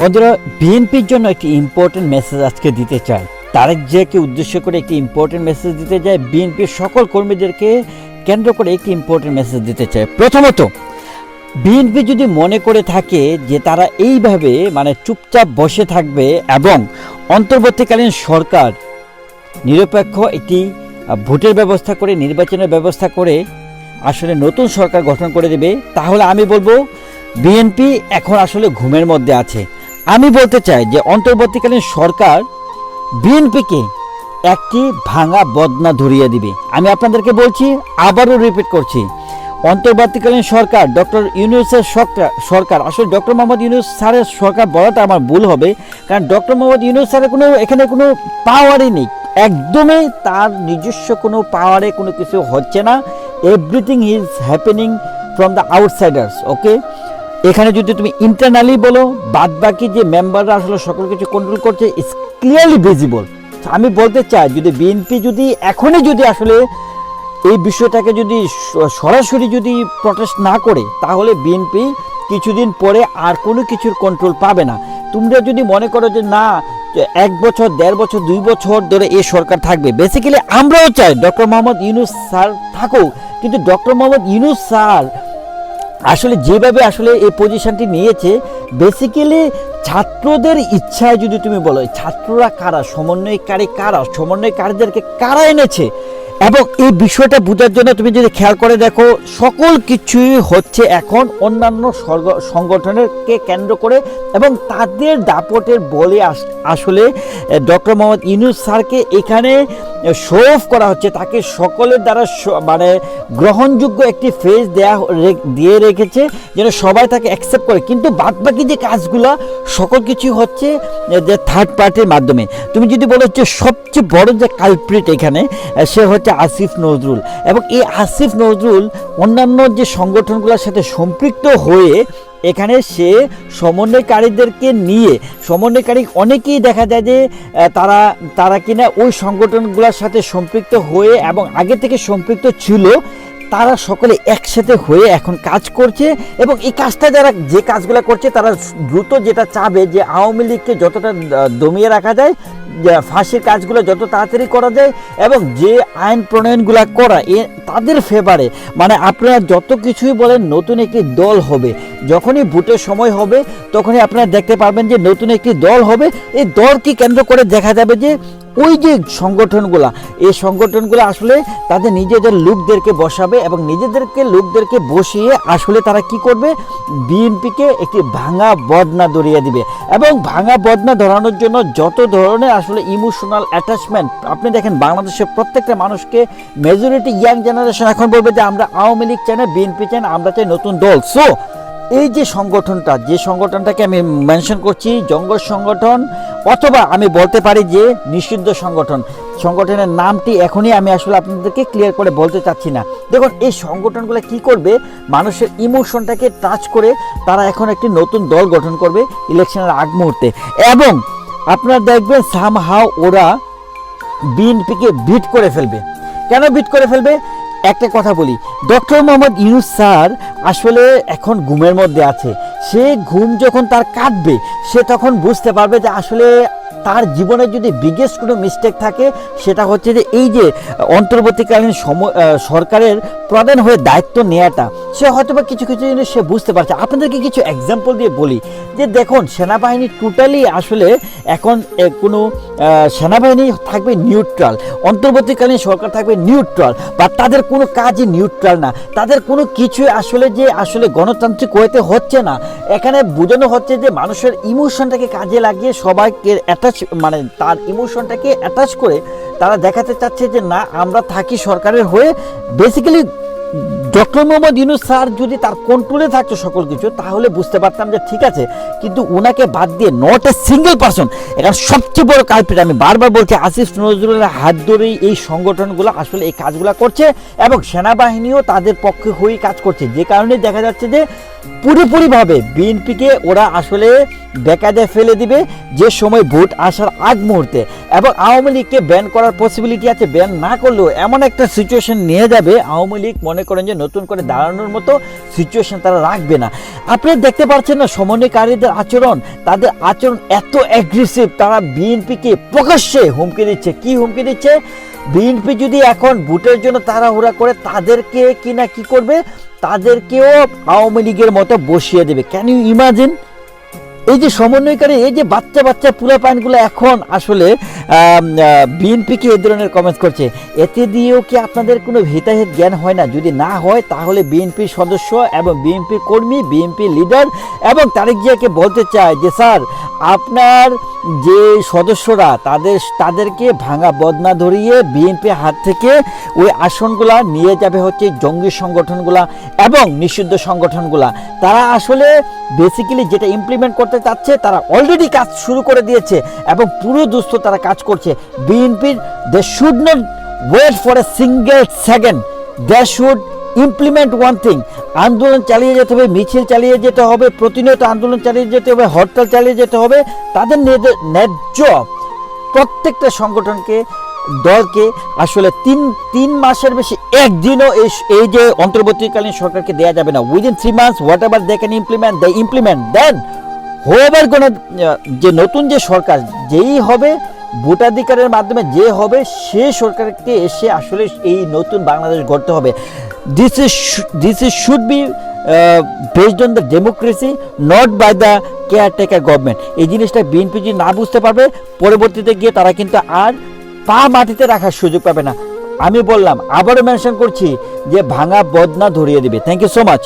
বন্ধুরা, বিএনপির জন্য একটি ইম্পর্টেন্ট মেসেজ আজকে দিতে চাই। তারেক জিয়াকে উদ্দেশ্য করে একটি ইম্পর্টেন্ট মেসেজ দিতে চাই। বিএনপির সকল কর্মীদেরকে কেন্দ্র করে একটি ইম্পর্টেন্ট মেসেজ দিতে চাই। প্রথমত, বিএনপি যদি মনে করে থাকে যে তারা এইভাবে মানে চুপচাপ বসে থাকবে এবং অন্তর্বর্তীকালীন সরকার নিরপেক্ষ একটি ভোটের ব্যবস্থা করে, নির্বাচনের ব্যবস্থা করে আসলে নতুন সরকার গঠন করে দেবে, তাহলে আমি বলব বিএনপি এখন আসলে ঘুমের মধ্যে আছে। আমি বলতে চাই যে অন্তর্বর্তীকালীন সরকার বিএনপিকে একটি ভাঙা বদনা ধরিয়ে দিবে। আমি আপনাদেরকে বলছি, আবারও রিপিট করছি। অন্তর্বর্তীকালীন সরকার, ডক্টর ইউনুসের সরকার আসলে ডক্টর মোহাম্মদ ইউনুস স্যারের সরকার বলাটা আমার ভুল হবে, কারণ ডক্টর মোহাম্মদ ইউনুস স্যারের কোনো, এখানে কোনো পাওয়ারই নেই। একদমই তার নিজস্ব কোনো পাওয়ারে কোনো কিছু হচ্ছে না। Everything is happening from the outsiders okay এখানে যদি তুমি ইন্টারনালি বলো বাদ বাকি যে মেম্বাররা আসলে সকল কিছু কন্ট্রোল করছে ইস ক্লিয়ারলি ভিজিবল আমি বলতে চাই, যদি বিএনপি যদি এখনই যদি আসলে এই বিষয়টাকে যদি সরাসরি যদি প্রটেস্ট না করে, তাহলে বিএনপি কিছুদিন পরে আর কোনো কিছুর কন্ট্রোল পাবে না। তোমরা যদি মনে করো যে না এক বছর, দেড় বছর, দুই বছর ধরে এই সরকার থাকবে বেসিক্যালি আমরাও চাই ডক্টর মোহাম্মদ ইউনুস স্যার থাকুক, কিন্তু ডক্টর মোহাম্মদ ইউনুস স্যার আসলে যেভাবে আসলে এই পজিশনটি নিয়েছে বেসিক্যালি ছাত্রদের ইচ্ছায় যদি তুমি বলো ছাত্ররা কারা, সমন্বয়কারী কারা, সমন্বয়কারীদেরকে কারা এনেছে? এবং এই বিষয়টা বোঝার জন্য তুমি যদি খেয়াল করে দেখো, সকল কিছুই হচ্ছে এখন অন্যান্য সংগঠনেরকে কেন্দ্র করে এবং তাদের দাপটের বলে আস- আসলে ডক্টর মোহাম্মদ ইউনুস স্যারকে এখানে শো অফ করা হচ্ছে, তাকে সকলের দ্বারা মানে গ্রহণযোগ্য একটি ফেজ দেয়া দিয়ে রেখেছে, যেন সবাই তাকে অ্যাকসেপ্ট করে। কিন্তু বাদবাকি যে কাজগুলো, সকল কিছু হচ্ছে যে থার্ড পার্টির মাধ্যমে। তুমি যদি বলো যে সবচেয়ে বড় যে কালপ্রিট এখানে সে হচ্ছে আসিফ নজরুল। এবং এই আসিফ নজরুল অন্যান্য যে সংগঠনগুলোর সাথে সম্পৃক্ত হয়ে এখানে সে সমন্বয়কারীদেরকে নিয়ে, সমন্বয়কারী অনেকেই দেখা যায় যে তারা তারা কিনা ওই সংগঠনগুলোর সাথে সম্পৃক্ত হয়ে এবং আগে থেকে সম্পৃক্ত ছিল, তারা সকলে একসাথে হয়ে এখন কাজ করছে এবং এই কাজটা যারা, যে কাজগুলো করছে তারা দ্রুত যেটা চাবে যে আওয়ামী লীগকে যতটা দমিয়ে রাখা যায় ফাঁসির কাজগুলো যত তাড়াতাড়ি করা যায় এবং যে আইন প্রণয়নগুলো করা, এ তাদের ফেভারে মানে আপনারা যত কিছুই বলেন, নতুন একটি দল হবে। যখনই ভোটের সময় হবে, তখনই আপনারা দেখতে পারবেন যে নতুন একটি দল হবে। এই দলকে কেন্দ্র করে দেখা যাবে যে ওই যে সংগঠনগুলা, এই সংগঠনগুলো আসলে তাদের নিজেদের লোকদেরকে বসাবে এবং নিজেদেরকে লোকদেরকে বসিয়ে আসলে তারা কি করবে? বিএনপিকে একটি ভাঙা বদনা ধরিয়ে দিবে। এবং ভাঙা বদনা ধরানোর জন্য যত ধরনের আসলে ইমোশনাল অ্যাটাচমেন্ট আপনি দেখেন, বাংলাদেশের প্রত্যেকটা মানুষকে মেজরিটি ইয়াং জেনারেশন এখন বলবে যে, আমরা আওয়ামী লীগ চাই না বিএনপি চাই না, আমরা চাই নতুন দল। সো এই যে সংগঠনটা, যে সংগঠনটাকে আমি মেনশন করছি, জঙ্গল সংগঠন, অথবা আমি বলতে পারি যে, নিষিদ্ধ সংগঠন, সংগঠনের নামটি এখনই আমি আসলে আপনাদেরকে ক্লিয়ার করে বলতে চাচ্ছি না। দেখুন, এই সংগঠনগুলো কি করবে? মানুষের ইমোশনটাকে টাচ করে তারা এখন একটি নতুন দল গঠন করবে ইলেকশনের আগ মুহূর্তে। এবং আপনারা দেখবেন সামহাও ওরা বিএনপিকে বিট করে ফেলবে। কেন বিট করে ফেলবে? একটা কথা বলি। ডক্টর মোহাম্মদ ইউনুস স্যার আসলে এখন ঘুমের মধ্যে আছে। সে ঘুম যখন তার কাটবে সে তখন বুঝতে পারবে যে আসলে তার জীবনে যদি বিগেস্ট কোনো মিস্টেক থাকে সেটা হচ্ছে যে এই যে অন্তর্বর্তীকালীন আহ, সরকারের প্রধান হয়ে দায়িত্ব নেওয়াটা সে হয়তো বা কিছু কিছু জিনিস সে বুঝতে পারছে। আপনাদেরকে কিছু এক্সাম্পল দিয়ে বলি। যে দেখুন, সেনাবাহিনী টোটালি আসলে এখন কোনো সেনাবাহিনী থাকবে নিউট্রাল অন্তর্বর্তীকালীন সরকার থাকবে নিউট্রাল বা তাদের কোনো কাজই নিউট্রাল না। তাদের কোনো কিছু আসলে যে আসলে গণতান্ত্রিক ওয়েতে হচ্ছে না। এখানে বোঝানো হচ্ছে যে মানুষের ইমোশনটাকে কাজে লাগিয়ে সবাইকে অ্যাটাচ মানে তার ইমোশনটাকে অ্যাটাচ করে তারা দেখাতে চাচ্ছে যে না, আমরা থাকি সরকারের হয়ে। Basically doctor Mohammad Yunus sir যদি তার কন্ট্রোলে থাকতো সকল কিছু, তাহলে বুঝতে পারতাম যে ঠিক আছে, কিন্তু ওনাকে বাদ দিয়ে নট এ সিঙ্গেল পার্সন এটা সবচেয়ে বড় কালপিট আমি বারবার বলছি, আসিফ নজরুলের হাত ধরেই এই সংগঠনগুলো আসলে এই কাজগুলো করছে এবং সেনাবাহিনীও তাদের পক্ষে হয়েই কাজ করছে। যে কারণে দেখা যাচ্ছে যে পুরোপুরিভাবে বিএনপিকে ওরা আসলে বেকায়দায় ফেলে দিবে যে সময় ভোট আসার আগ মুহূর্তে এবং আওয়ামী লীগকে ব্যান করার পসিবিলিটি আছে। ব্যান না করলেও এমন একটা সিচুয়েশন নিয়ে যাবে, আওয়ামী লীগ মনে করেন যে নতুন করে দাঁড়ানোর মতো সিচুয়েশন তারা রাখবে না। আপনি দেখতে পাচ্ছেন না, সমন্বয়কারীদের আচরণ, তাদের আচরণ এত অ্যাগ্রেসিভ তারা বিএনপিকে প্রকাশ্যে হুমকি দিচ্ছে। কি হুমকি দিচ্ছে? বিএনপি যদি এখন ভোটের জন্য তাড়াহুড়া করে, তাদেরকে কিনা কি করবে? তাদেরকেও আওয়ামী লীগের মতো বসিয়ে দেবে। ক্যান ইউ ইমাজিন এই যে সমন্বয়কারী, এই যে বাচ্চা বাচ্চা পুরো পাইনগুলো এখন আসলে বিএনপিকে এই ধরনের কমেন্ট করছে। এতে দিয়েও কি আপনাদের কোনো হিতাহিত জ্ঞান হয় না? যদি না হয়, তাহলে বিএনপির সদস্য এবং বিএনপির কর্মী, বিএনপি লিডার এবং তারেক জিয়াকে বলতে চায় যে, স্যার, আপনার যে সদস্যরা, তাদের, তাদেরকে ভাঙা বদনা ধরিয়ে বিএনপির হাত থেকে ওই আসনগুলা নিয়ে যাবে হচ্ছে জঙ্গি সংগঠনগুলা এবং নিষিদ্ধ সংগঠনগুলা। তারা আসলে বেসিক্যালি যেটা ইমপ্লিমেন্ট করতে চাচ্ছে তারা অলরেডি কাজ শুরু করে দিয়েছে এবং পুরো দুস্থ তারা কাজ করছে। বিএনপির they should not wait for a single second they should implement one thing আন্দোলন চালিয়ে যেতে হবে, মিছিল চালিয়ে যেতে হবে, প্রতিনিয়ত আন্দোলন চালিয়ে যেতে হবে, হরতাল চালিয়ে যেতে হবে, তাদের ন্যায্য- প্রত্যেকটা সংগঠনকে, দলকে আসলে তিন তিন মাসের বেশি একদিনও এই যে অন্তর্বর্তীকালীন সরকারকে দেওয়া যাবে না। Within three months whatever they can implement they implement then however কোনো যে নতুন যে সরকার, যেই হবে, ভোটাধিকারের মাধ্যমে যে হবে, সে সরকারকে এসে আসলে এই নতুন বাংলাদেশ গড়তে হবে। This is this is should be based on the democracy not by the caretaker government এই জিনিসটা বিএনপি যদি না বুঝতে পারবে, পরবর্তীতে গিয়ে তারা কিন্তু আর পা মাটিতে রাখার সুযোগ পাবে না। আমি বললাম, আবারও মেনশন করছি যে ভাঙা বদনা ধরিয়ে দিবে। Thank you so much